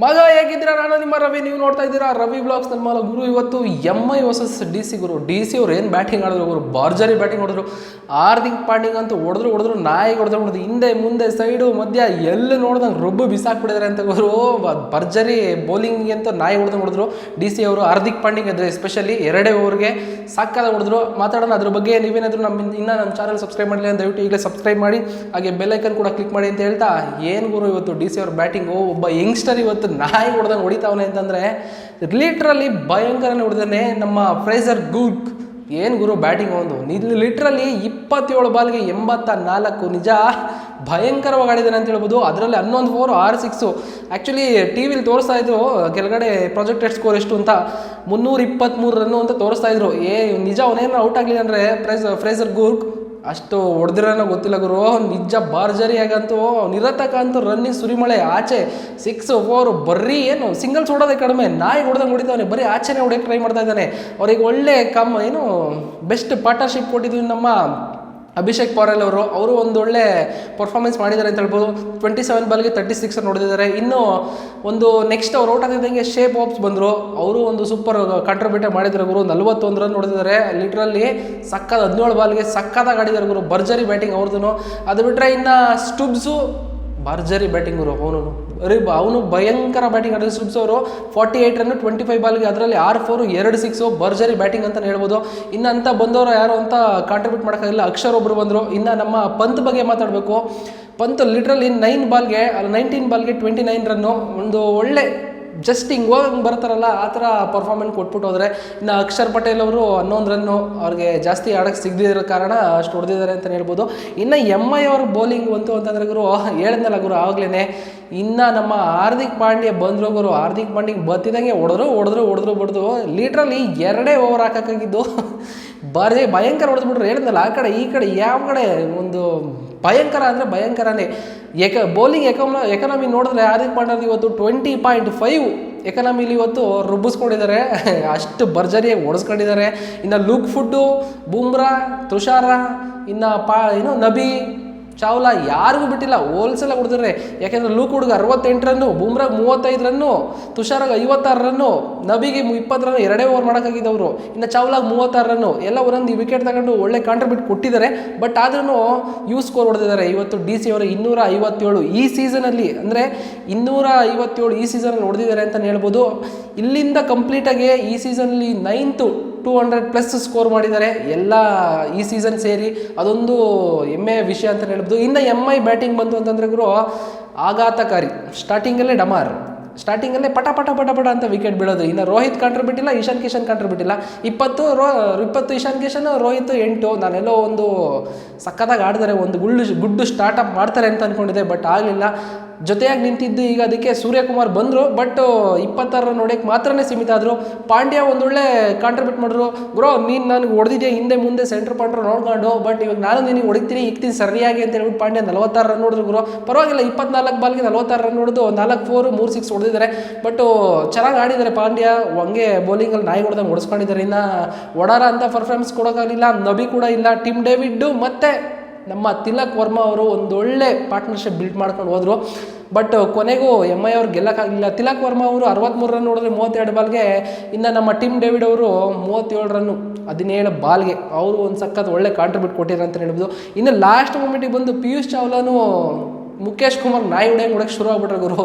ಮಗ ಹೇಗಿದ್ದೀರಾ? ನಾನು ನಿಮ್ಮ ರವಿ, ನೀವು ನೋಡ್ತಾ ಇದ್ದೀರಾ? ರವಿ ಬ್ಲಾಗ್ಸ್ ನನ್ನ ಗುರು ಇವತ್ತು M I versus D C Guru. D C ಅವ್ರು ಏನು ಬ್ಯಾಟಿಂಗ್ ಆಡಿದ್ರು? ಅವರು ಬಾರ್ಜರಿ ಬ್ಯಾಟಿಂಗ್ ಹೊಡೆದ್ರು. ಹಾರ್ದಿಕ್ ಪಾಂಡಿಂಗ್ ಅಂತೂ ಹೊಡೆದ್ರು ಹೊಡೆದ್ರು, ನಾಯಿ ಹೊಡೆದ್ರು ಹೊಡೆದು ಹಿಂದೆ, ಮುಂದೆ ಸೈಡು ಮಧ್ಯ ಎಲ್ಲಿ ನೋಡ್ದಂಗೆ ರೊಬ್ಬು ಬಿಸಾಕ್ಬಿಟ್ಟಿದ್ದಾರೆ ಅಂತ ಬ- ಭರ್ಜರಿ ಬೌಲಿಂಗ್ ಅಂತ ನಾಯಿ ಹೊಡೆದು ಹೊಡೆದ್ರು. ಡಿ ಸಿ ಅವರು ಹಾರ್ದಿಕ್ ಪಾಂಡಿಂಗ್ ಇದ್ರೆ ಎಸ್ಪೆಷಲಿ ಎರಡೇ ಓವರ್ಗೆ ಸಾಕಾದ ಹೊಡೆದ್ರು. ಮಾತಾಡೋಣ, ಅದ್ರ ಬಗ್ಗೆ ನೀವೇನಾದರೂ ನಮ್ಮ ಇನ್ನೂ ನಮ್ಮ ಚಾನಲ್ ಸಬ್ಸ್ಕ್ರೈಬ್ ಮಾಡಲಿ ಅಂತ ದಯವಿಟ್ಟು ಈಗಲೇ ಸಬ್ಸ್ಕ್ರೈಬ್ ಮಾಡಿ. ಹಾಗೆ ಬೆಲ್ಲೈಕನ್ ಕೂಡ ಕ್ಲಿಕ್ ಮಾಡಿ ಅಂತ ಹೇಳ್ತಾ, ಏನು ಗುರು ಇವತ್ತು ಡಿ ಸಿ ಅವ್ರ ಬ್ಯಾಟಿಂಗು ಒಬ್ಬ ಯಂಗ್ಸ್ಟರ್ ಇವತ್ತು ನಾಯಿ ಹೊಡೆದಂಗೆ ಹೊಡಿತಾವನೆ ಅಂತಂದರೆ ಲಿಟ್ರಲಿ ಭಯಂಕರನೇ ಹೊಡೆದಾನೆ ನಮ್ಮ ಫ್ರೇಸರ್ ಗೂಕ್ ಏನು ಗುರು ಬ್ಯಾಟಿಂಗ್ ಒಂದು ನಿಲ್ ಲಿಟ್ರಲಿ ಇಪ್ಪತ್ತೇಳು ಬಾಲ್ಗೆ ಎಂಬತ್ತ ನಾಲ್ಕು. ನಿಜ? ಭಯಂಕರವಾಗಿ ಆಡಿದ್ದಾನೆ ಅಂತ ಹೇಳ್ಬೋದು. ಅದರಲ್ಲಿ ಹನ್ನೊಂದು ಫೋರ್ ಆರು ಸಿಕ್ಸು ಆ್ಯಕ್ಚುಲಿ ಟಿ ವಿಲಿ ತೋರಿಸ್ತಾ ಇದ್ರು, ಕೆಳಗಡೆ ಪ್ರಾಜೆಕ್ಟೆಡ್ ಸ್ಕೋರ್ ಎಷ್ಟು ಅಂತ. ಮುನ್ನೂರ ಇಪ್ಪತ್ತ್ಮೂರು ರನ್ನು ಅಂತ ತೋರಿಸ್ತಾ ಇದ್ರು. ಏ, ನಿಜ, ಅವನೇನೋ ಔಟ್ ಆಗಲಿಲ್ಲ ಅಂದರೆ ಫ್ರೇಸ್ ಫ್ರೇಸರ್ ಗೂರ್ಕ್ ಅಷ್ಟು ಹೊಡೆದಿರೋನೋ ಗೊತ್ತಿಲ್ಲ ಗುರು. ನಿಜ ಬಾರ್ಜರಿಯಾಗಂತೂ ನಿರತಕ ಅಂತೂ ರನ್ನಿಂಗ್ ಸುರಿಮಳೆ, ಆಚೆ ಸಿಕ್ಸ್ ಓವರ್ ಬರ್ರಿ ಏನು ಸಿಂಗಲ್ಸ್ ಹೊಡೋದೇ ಕಡಿಮೆ. ನಾಯಿ ಹೊಡೆದಂಗೆ ಹೊಡಿತಾವನೆ, ಬರೀ ಆಚೆನೇ ಹೊಡೆಯೋಕ್ಕೆ ಟ್ರೈ ಮಾಡ್ತಾ ಇದ್ದಾನೆ. ಅವ್ರಿಗೆ ಒಳ್ಳೆ ಕಮ್, ಏನು ಬೆಸ್ಟ್ ಪಾರ್ಟ್ನರ್ಶಿಪ್ ಕೊಟ್ಟಿದ್ವಿ ನಮ್ಮ ಅಭಿಷೇಕ್ ಪಾರಲ್ ಅವರು ಅವರು ಒಂದೊಳ್ಳೆ ಪರ್ಫಾರ್ಮೆನ್ಸ್ ಮಾಡಿದ್ದಾರೆ ಅಂತ ಹೇಳ್ಬೋದು. ಟ್ವೆಂಟಿ ಸೆವೆನ್ ಬಾಲ್ಗೆ ತರ್ಟಿ ಸಿಕ್ಸ್ ನೋಡಿದ್ದಾರೆ. ಇನ್ನು ಒಂದು ನೆಕ್ಸ್ಟ್ ಅವ್ರು ಔಟ್ ಆಗಿದ್ದಂಗೆ ಶೇಪ್ ಆಪ್ಸ್ ಬಂದರು. ಅವರು ಒಂದು ಸೂಪರ್ ಕಾಂಟ್ರಿಬ್ಯೂಟ್ ಮಾಡಿದ್ದಾರೆ ಗುರು. ನಲ್ವತ್ತೊಂದು ರನ್ ನೋಡಿದ್ದಾರೆ. ಲಿಟ್ರಲ್ಲಿ ಸಕ್ಕದ ಹದಿನೇಳು ಬಾಲ್ಗೆ ಸಕ್ಕದಾಗಿ ಆಡಿದ್ದಾರೆ ಗುರು. ಭರ್ಜರಿ ಬ್ಯಾಟಿಂಗ್ ಅವ್ರದ್ದು ಅದು ಬಿಟ್ಟರೆ ಇನ್ನು ಸ್ಟುಬ್ಸು ಭರ್ಜರಿ ಬ್ಯಾಟಿಂಗ್ ಗುರು ಅವನು ಅರೆ ಅವನು ಭಯಂಕರ ಬ್ಯಾಟಿಂಗ್ ಆಡಿದ್ರು ಸ್ಟುಬ್ಸ್ ಅವರು forty eight run twenty five ಬಾಲ್ಗೆ ಅದರಲ್ಲಿ ಆರು ಫೋರು ಎರಡು ಸಿಕ್ಸು ಭರ್ಜರಿ ಬ್ಯಾಟಿಂಗ್ ಅಂತಲೇ ಹೇಳ್ಬೋದು. ಇನ್ನು ಅಂತ ಬಂದವರು ಯಾರು ಅಂತ ಕಾಂಟ್ರಿಬ್ಯೂಟ್ ಮಾಡೋಕ್ಕಾಗಿಲ್ಲ. ಅಕ್ಷರ್ ಒಬ್ಬರು ಬಂದರು. ಇನ್ನು ನಮ್ಮ ಪಂತ್ ಬಗ್ಗೆ ಮಾತಾಡಬೇಕು. ಪಂತ್ ಲಿಟ್ರಲಿ ನೈನ್ ಬಾಲ್ಗೆ ನೈನ್ಟೀನ್ ಬಾಲ್ಗೆ ಟ್ವೆಂಟಿ ನೈನ್ ರನ್ನು, ಒಂದು ಒಳ್ಳೆ ಜಸ್ಟ್ ಹಿಂಗೆ ಬರ್ತಾರಲ್ಲ, ಆ ಥರ ಪರ್ಫಾರ್ಮೆನ್ಸ್ ಕೊಟ್ಬಿಟ್ಟು ಹೋದರೆ, ಇನ್ನು ಅಕ್ಷರ್ ಪಟೇಲ್ ಅವರು ಹನ್ನೊಂದು ರನ್ನು ಅವ್ರಿಗೆ ಜಾಸ್ತಿ ಆಡೋಕ್ಕೆ ಸಿಗದಿರೋ ಕಾರಣ ಅಷ್ಟು ಹೊಡೆದಿದ್ದಾರೆ ಅಂತಲೇ ಹೇಳ್ಬೋದು. ಇನ್ನು ಎಂ ಐ ಅವ್ರ ಬೌಲಿಂಗ್ ಬಂತು ಅಂತಂದ್ರೆ ಗುರು ಹೇಳಿದ್ನಲ್ಲ ಗುರು ಆವಾಗಲೇ ಇನ್ನು ನಮ್ಮ ಹಾರ್ದಿಕ್ ಪಾಂಡ್ಯ ಬಂದರು ಗುರು, ಹಾರ್ದಿಕ್ ಪಾಂಡ್ಯಗೆ ಬತ್ತಿದಂಗೆ ಹೊಡೆದ್ರು ಹೊಡೆದ್ರು ಹೊಡೆದ್ರು ಹೊಡೆದು ಲೀಟ್ರಲ್ಲಿ ಎರಡೇ ಓವರ್ ಹಾಕೋಕ್ಕಾಗಿದ್ದು, ಬರೀ ಭಯಂಕರ ಹೊಡೆದ್ಬಿಟ್ರು, ಹೇಳಿದ್ನಲ್ಲ, ಆ ಕಡೆ, ಈ ಕಡೆ, ಯಾವ ಕಡೆ ಒಂದು ಭಯಂಕರ ಅಂದರೆ ಭಯಂಕರನೇ. ಎಕ ಬೌಲಿಂಗ್ ಎಕಮ ಎಕನಾಮಿ ನೋಡಿದ್ರೆ ಹಾರ್ದಿಕ್ ಪಾಂಡ್ಯದ ಇವತ್ತು ಟ್ವೆಂಟಿ ಪಾಯಿಂಟ್ ಫೈವ್ ಎಕನಾಮಿಲಿ ಇವತ್ತು ರುಬ್ಬಿಸ್ಕೊಂಡಿದ್ದಾರೆ. ಅಷ್ಟು ಭರ್ಜರಿಯಾಗಿ ಓಡಿಸ್ಕೊಂಡಿದ್ದಾರೆ. ಇನ್ನು ಲುಕ್ ಫುಡ್ಡು, ಬುಮ್ರಾ, ತುಷಾರ, ಇನ್ನು ಪಾ, ಏನು, ನಬಿ ಚಾವ್ಲಾ ಯಾರಿಗೂ ಬಿಟ್ಟಿಲ್ಲ ಹೋಲ್ಸೆಲ್ಲ ಹೊಡೆದ್ರೆ ಯಾಕೆಂದ್ರೆ ಲೂಕ್ ಹುಡುಗ ಅರವತ್ತೆಂಟು ರನ್ನು ಬುಮ್ರಾಗ್ ಮೂವತ್ತೈದು ರನ್ನು ತುಷಾರಾಗ ಐವತ್ತಾರು ರನ್ನು ನಬಿಗೆ ಇಪ್ಪತ್ತು ರನ್ ಎರಡೇ ಓವರ್ ಮಾಡೋಕ್ಕಾಗಿದ್ದವರು ಇನ್ನು ಚಾವ್ಲಾಗ ಮೂವತ್ತಾರು ರನ್ನು ಎಲ್ಲ ಒಂದೊಂದು ವಿಕೆಟ್ ತಗೊಂಡು ಒಳ್ಳೆ ಕಾಂಟ್ರಿಬ್ಯೂಟ್ ಕೊಟ್ಟಿದ್ದಾರೆ. ಬಟ್ ಆದ್ರೂ ಯು ಸ್ಕೋರ್ ಹೊಡೆದಿದ್ದಾರೆ. ಇವತ್ತು ಡಿ ಸಿ ಅವರು ಇನ್ನೂರ ಐವತ್ತೇಳು ಈ ಸೀಸನಲ್ಲಿ ಅಂದರೆ ಇನ್ನೂರ ಐವತ್ತೇಳು ಈ ಸೀಸನಲ್ಲಿ ಹೊಡೆದಿದ್ದಾರೆ ಅಂತಲೇ ಹೇಳ್ಬೋದು. ಇಲ್ಲಿಂದ ಕಂಪ್ಲೀಟಾಗಿ ಈ ಸೀಸನಲ್ಲಿ ninth two hundred plus score ಮಾಡಿದ್ದಾರೆ. ಎಲ್ಲ ಈ ಸೀಸನ್ ಸೇರಿ ಅದೊಂದು ಹೆಮ್ಮೆಯ ವಿಷಯ ಅಂತ ಹೇಳ್ಬೋದು. ಇನ್ನು ಎಂ ಐ ಬ್ಯಾಟಿಂಗ್ ಬಂತು ಅಂತಂದ್ರೆ ಗುರು, ಆಘಾತಕಾರಿ. ಸ್ಟಾರ್ಟಿಂಗಲ್ಲೇ ಡಮಾರ್. ಸ್ಟಾರ್ಟಿಂಗಲ್ಲೇ ಪಟ ಪಟ ಪಟ ಪಟ ಅಂತ ವಿಕೆಟ್ ಬೀಳೋದು. ಇನ್ನು ರೋಹಿತ್ ಕಂಡ್ರೆ ಬಿಟ್ಟಿಲ್ಲ ಇಶಾನ್ ಕಿಶನ್ ಕಂಡ್ರೆ ಬಿಟ್ಟಿಲ್ಲ. ಇಪ್ಪತ್ತು ರೋ, ಇಪ್ಪತ್ತು ಇಶಾನ್ ಕಿಶನ್, ರೋಹಿತ್ ಎಂಟು, ನಾನೆಲ್ಲೋ ಒಂದು ಸಕ್ಕತ್ತಾಗಿ ಆಡಿದರೆ ಒಂದು ಗುಳ್ಳು, ಗುಡ್ಡು ಸ್ಟಾರ್ಟಪ್ ಮಾಡ್ತಾರೆ ಅಂತ ಅಂದ್ಕೊಂಡಿದ್ದೆ ಬಟ್ ಆಗಲಿಲ್ಲ. ಜೊತೆಯಾಗಿ ನಿಂತಿದ್ದು ಈಗ ಅದಕ್ಕೆ ಸೂರ್ಯಕುಮಾರ್ ಬಂದರು ಬಟ್ ಇಪ್ಪತ್ತಾರು ನೋಡೋಕ್ಕೆ ಮಾತ್ರನೇ ಸೀಮಿತ ಆದರು. ಪಾಂಡ್ಯ ಒಂದೊಳ್ಳೆ ಕಾಂಟ್ರಿಬ್ಯೂಟ್ ಮಾಡಿದ್ರು. ಬ್ರೋ ನೀನು ನನಗೆ ಹೊಡೆದಿದ್ದೆ ಹಿಂದೆ ಮುಂದೆ ಸೆಂಟ್ರ್ ಪಾಂಡ್ರ ನೋಡ್ಕೊಂಡು ಬಟ್ ಇವಾಗ ನಾನು ನಿನಗೆ ಹೊಡಿತೀನಿ, ಇಕ್ತೀನಿ ಸರಿಯಾಗಿ ಅಂತ ಹೇಳ್ಬಿಟ್ಟು ಪಾಂಡ್ಯ ನಲವತ್ತಾರು ರನ್ ನೋಡಿದ್ರು ಗುರು. ಪರವಾಗಿಲ್ಲ, ಇಪ್ಪತ್ನಾಲ್ಕು ಬಾಲ್ಗೆ ನಲವತ್ತಾರು ರನ್ ಹೊಡೆದು ನಾಲ್ಕು ಫೋರು ಮೂರು ಸಿಕ್ಸ್ ಹೊಡೆದಿದ್ದಾರೆ. ಬಟ್ ಚೆನ್ನಾಗಿ ಆಡಿದ್ದಾರೆ ಪಾಂಡ್ಯ. ಹಂಗೆ ಬೌಲಿಂಗಲ್ಲಿ ನಾಯಿ ಹೊಡೆದಂಗೆ ಹೊಡೆಸ್ಕೊಂಡಿದ್ದಾರೆ ಇನ್ನು ಒಡಾರ ಅಂತ ಪರ್ಫಾರ್ಮೆನ್ಸ್ ಕೊಡೋಕ್ಕಾಗಲಿಲ್ಲ ನಬಿ ಕೂಡ ಇಲ್ಲ. ಟಿಮ್ ಡೇವಿಡ್ಡು ಮತ್ತು ನಮ್ಮ ತಿಲಕ್ ವರ್ಮಾ ಅವರು ಒಂದೊಳ್ಳೆ ಪಾರ್ಟ್ನರ್ಶಿಪ್ ಬಿಲ್ಡ್ ಮಾಡ್ಕೊಂಡು ಹೋದರು. ಬಟ್ ಕೊನೆಗೂ ಎಂ ಐ ಅವ್ರು ಗೆಲ್ಲಕ್ಕಾಗಲಿಲ್ಲ. ತಿಲಕ್ ವರ್ಮಾ ಅವರು ಅರವತ್ತ್ಮೂರು ರನ್ ನೋಡಿದ್ರೆ ಮೂವತ್ತೆರಡು ಬಾಲ್ಗೆ ಇನ್ನು ನಮ್ಮ ಟಿಮ್ ಡೇವಿಡ್ ಅವರು ಮೂವತ್ತೇಳು ರನ್ನು, ಹದಿನೇಳು ಬಾಲ್ಗೆ ಅವರು ಒಂದು ಸಖತ್ ಒಳ್ಳೆ ಕಾಂಟ್ರಿಬ್ಯೂಟ್ ಕೊಟ್ಟಿದ್ದಾರೆ ಅಂತ ಹೇಳ್ಬೋದು. ಇನ್ನು ಲಾಸ್ಟ್ ಮೂಮೆಂಟಿಗೆ ಬಂದು ಪಿಯೂಷ್ ಚಾವ್ಲಾನು ಮುಖೇಶ್ ಕುಮಾರ್ ನಾಯಿ ಹೊಡೆಯಂಗೆ ಹೊಡಕ್ಕೆ ಶುರು ಆಗ್ಬಿಟ್ರೆ ಗುರು.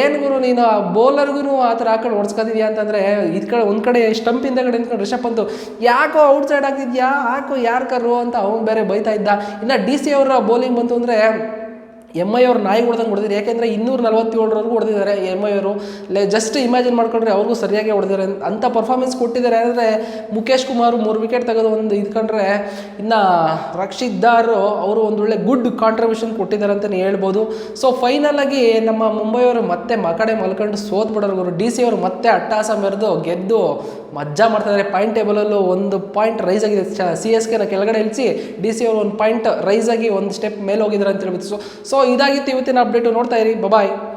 ಏನು ಗುರು ನೀನು ಆ ಬೌಲರ್ಗೂ ಆ ಥರ ಹಾಕೊಂಡು ಹೊಡ್ಸ್ಕೊತಿದ್ಯಾ ಅಂತಂದರೆ ಇದು ಕಡೆ ಒಂದು ಕಡೆ ಸ್ಟಂಪಿಂದ ಕಡೆ ನಿಂತ್ಕೊಂಡು ರಿಷಬ್ ಪಂತು ಯಾಕೋ ಔಟ್ ಸೈಡ್ ಆಗ್ತಿದ್ಯಾ, ಯಾಕೋ ಯಾರು ಕರು ಅಂತ ಅವ್ನು ಬೇರೆ ಬೈತಾ ಇದ್ದ. ಇನ್ನು ಡಿ ಸಿ ಅವರ ಬೌಲಿಂಗ್ ಬಂತು ಅಂದರೆ ಎಂ ಐ ಅವ್ರ ನಾಯಿ ಹೊಡೆದಂಗೆ ಹೊಡೆದಿದ್ದಾರೆ. ಯಾಕೆಂದರೆ ಇನ್ನೂರ ನಲವತ್ತೇಳರವರೆಗೂ ಹೊಡೆದಿದ್ದಾರೆ ಎಂ ಐ ಅವರು. ಲೇ ಜಸ್ಟ್ ಇಮ್ಯಾಜಿನ್ ಮಾಡ್ಕೊಂಡ್ರೆ ಅವ್ರಿಗೂ ಸರಿಯಾಗಿ ಹೊಡೆದಿದ್ದಾರೆ. ಅಂಥ ಪರ್ಫಾರ್ಮೆನ್ಸ್ ಕೊಟ್ಟಿದ್ದಾರೆ ಅಂದರೆ ಮುಖೇಶ್ ಕುಮಾರ್ ಮೂರು ವಿಕೆಟ್ ತೆಗೆದು ಒಂದು ಇದ್ಕೊಂಡ್ರೆ ಇನ್ನು ರಕ್ಷಿತ್ ದಾರ್ ಅವರು ಒಂದೊಳ್ಳೆ ಗುಡ್ ಕಾಂಟ್ರಿಬ್ಯೂಷನ್ ಕೊಟ್ಟಿದ್ದಾರೆ ಅಂತಲೇ ಹೇಳ್ಬೋದು. ಸೊ ಫೈನಲಾಗಿ ನಮ್ಮ ಮುಂಬೈಯವರು ಮತ್ತೆ ಮಕಡೆ ಮಲ್ಕೊಂಡು ಸೋತ್ ಬಿಡೋರು ಡಿ ಸಿ ಅವರು ಮತ್ತೆ ಅಟ್ಟಾಸ ಮೆರೆದು ಗೆದ್ದು ಮಜ್ಜಾ ಮಾಡ್ತಾಯಿದ್ದಾರೆ ಪಾಯಿಂಟ್ ಟೇಬಲಲ್ಲೂ ಒಂದು ಪಾಯಿಂಟ್ ರೈಸ್ ಆಗಿದೆ. ಸಿ ಎಸ್ ಕೆನ ಕೆಳಗಡೆ ಇಳಿಸಿ ಡಿ ಸಿ ಅವರು ಒಂದು ಪಾಯಿಂಟ್ ರೈಸ್ ಆಗಿ ಒಂದು ಸ್ಟೆಪ್ ಮೇಲೆ ಹೋಗಿದ್ದಾರೆ ಅಂತ ಹೇಳ್ಬಿಟ್ಟು ಸೊ ಸೊ ಇದಾಗಿತ್ತು ಇವತ್ತಿನ ಅಪ್ಡೇಟು ನೋಡ್ತಾ ಇರಿ. ಬಾಯ್